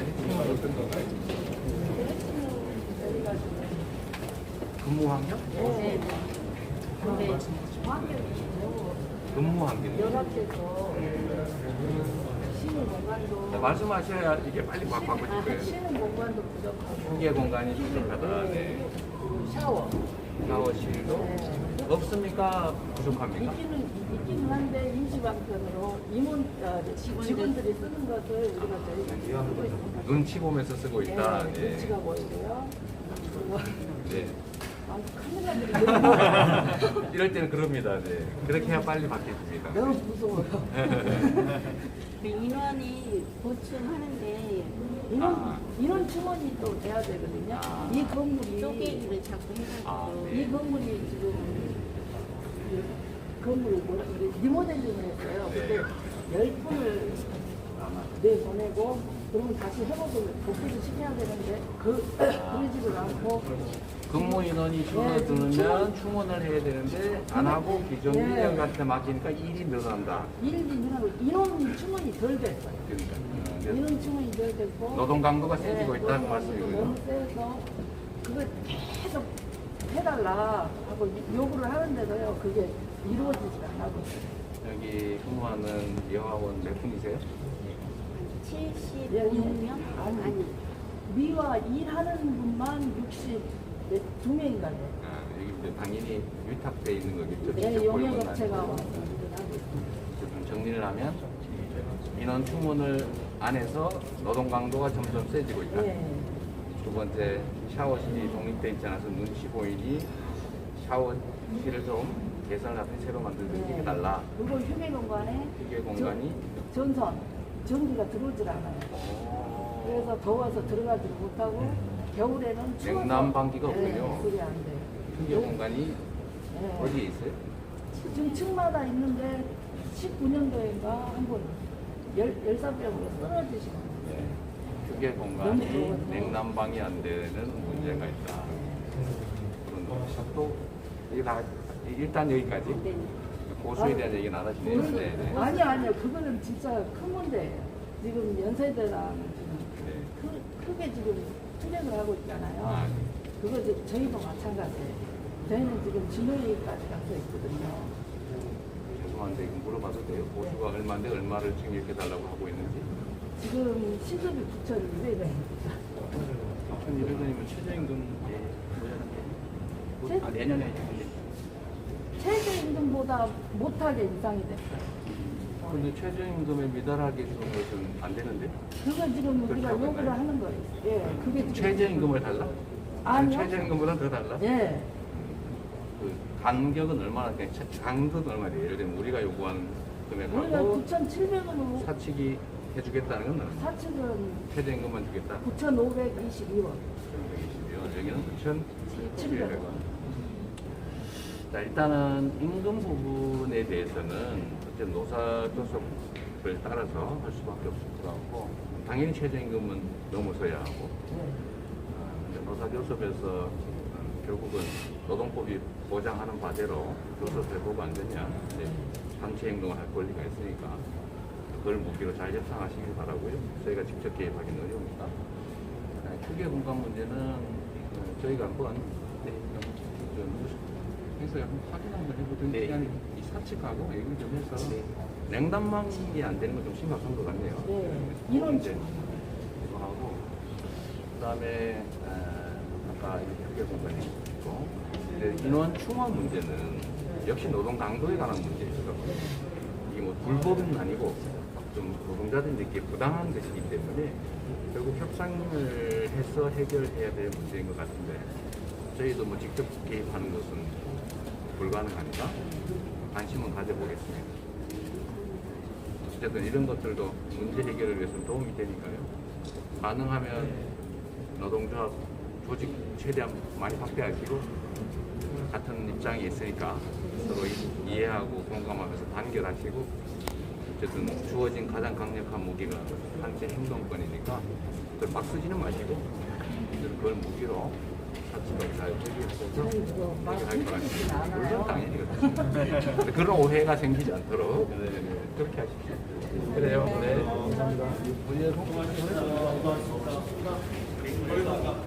어떤 건가요? 근무 환경? 네. 근데 근무 환경. 연합해서 쉬는 공간도 자, 말씀하셔야 이게 빨리 막 바꿔질 아, 거예요. 쉬는 공간도 부족하고 후계 공간이 부족하다. 네. 샤워 샤워실도 없습니까? 부족합니까? 있기는 임시 방편으로 임원 어, 직원들이 쓰는 것을 우리가 저희가 쓰고 있습니다. 눈치 보면서 쓰고 있다. 네, 네. 눈치가 보이고요. 그리고 네. 아, 카메라들이 너무, 이럴 때는 그럽니다. 네. 그렇게 해야 빨리 바뀌습니다. 너무 무서워요. 그 인원이 보충하는데 인원, 아. 인원 충원이 또 돼야 되거든요. 아. 이 건물이 쪼개기를 자꾸 해가지고 아, 네. 이 건물이 지금 이 건물을 뭐라 그래 리모델링을 했어요. 근데 열 분을 내 보내고 그러면 다시 회복을 복구를 시켜야 되는데 그 그러지를 않고 근무 인원이 줄어들면 충원을 해야 되는데 안 하고 기존 네. 인력한테 맡기니까 일이 늘어난다. 일이 늘어나고 인원 충원이 덜 됐어요. 그러니까 어, 네. 인원 충원이 덜 됐고 노동 강도가 세지고 네, 있다는 노동 말씀이군요. 너무 세서 그걸 계속 해달라 하고 요구를 하는데도요 그게 이루어지지 않고 있어요. 여기 근무하는 여학원 몇 분이세요? 76명? 아니, 아니 미화 일하는 분만 62명인가 돼요. 아, 여기 이제 당연히 위탁돼 있는 거겠죠. 네, 직접 용역업체가 아니고. 와서 일을 하고 있어요. 좀 정리를 하면 인원 충원을 안 해서 노동 강도가 점점 세지고 있다. 네. 두 번째 샤워실이 독립돼 있지 않아서 눈치 보이니 샤워실을 좀 개선을 해서 새로 만들든지 네. 해달라. 그리고 휴게 공간에 휴게 공간이 전- 전선 전기가 들어오질 않아요. 어, 그래서 더워서 들어가지 못하고 겨울에는 추워서 냉난방기가 네, 없군요. 그게 안 돼요. 휴게 공간이 네. 어디에 있어요? 지금 층마다 있는데 19년도인가 한번 열사병으로 쓰러지시고 네. 휴게 공간이. 냉난방이 안 되는 문제가 있다. 그런 다 일단 여기까지 고수에 대한 얘기는 안 하시네요. 네, 네. 아니 아니요 그거는 진짜 큰 문제예요. 지금 연세대랑 지금 네. 크, 크게 지금 투쟁을 하고 있잖아요. 아, 그거 이제 저희도 마찬가지예요. 저희는 지금 진호위까지 가서 있거든요. 죄송한데 이거 물어봐도 돼요? 보수가 얼마인데 얼마를 지금 이렇게 달라고 하고 있는지? 지금 시급이 9,200원입니다. 1,200원이면 최저임금 최- 아, 내년에 최저임금보다 못하게 인상이 됐어요. 근데 최저임금에 미달하게 것은 안 되는데? 그거 지금 우리가 요구를 하는 거예요. 예, 그게 지금 최저임금을 달라? 아니요. 최저임금보다 더 달라? 예, 그 간격은 얼마나 돼? 차- 간격은 얼마나 돼? 예를 들면 우리가 요구하는 우리가 금액하고 9,700원으로 사측이 해주겠다는 건? 사측은 최저임금만 주겠다? 9,522원. 1,122원, 여기는 9,700원. 자, 일단은 임금 부분에 대해서는 어쨌든 노사 교섭을 따라서 할 수밖에 없을 것 같고, 당연히 최저임금은 넘어서야 하고, 네. 아, 근데 노사 교섭에서 어, 결국은 노동법이 보장하는 바대로 교섭을 해보고 안 되냐, 상체 행동을 할 권리가 있으니까 그걸 무기로 잘 협상하시길 바라고요. 저희가 직접 개입하기는 어려우니까. 아, 크게 공간 문제는 어, 저희가 한번 네, 좀 해서 한번 확인 한번 해보던 네. 시간이 이 사측하고 얘기를 좀 해서 냉담망이 안 되는 건 좀 심각한 것 같네요. 네. 그 이런 문제 이거 하고 그다음에 어, 아까 크게 공간이 있고 인원 충원 문제는 역시 노동 강도에 관한 문제였어. 이게 뭐 불법은 아니고 좀 노동자들에게 부당한 것이기 때문에 결국 협상을 해서 해결해야 될 문제인 것 같은데 저희도 뭐 직접 개입하는 것은 불가능하니까 관심은 가져보겠습니다. 어쨌든 이런 것들도 문제 해결을 위해서 도움이 되니까요. 가능하면 노동조합 조직 최대한 많이 확대하시고 같은 입장이 있으니까 서로 이- 이해하고 공감하면서 단결하시고 어쨌든 주어진 가장 강력한 무기가 단체 행동권이니까 그걸 막 쓰지는 마시고 그걸 무기로 잘것 같습니다. 물론 않아요. 당연히. 그런 오해가 생기지 않도록 네, 네, 그렇게 하십시오. 그래요. 네. 감사합니다.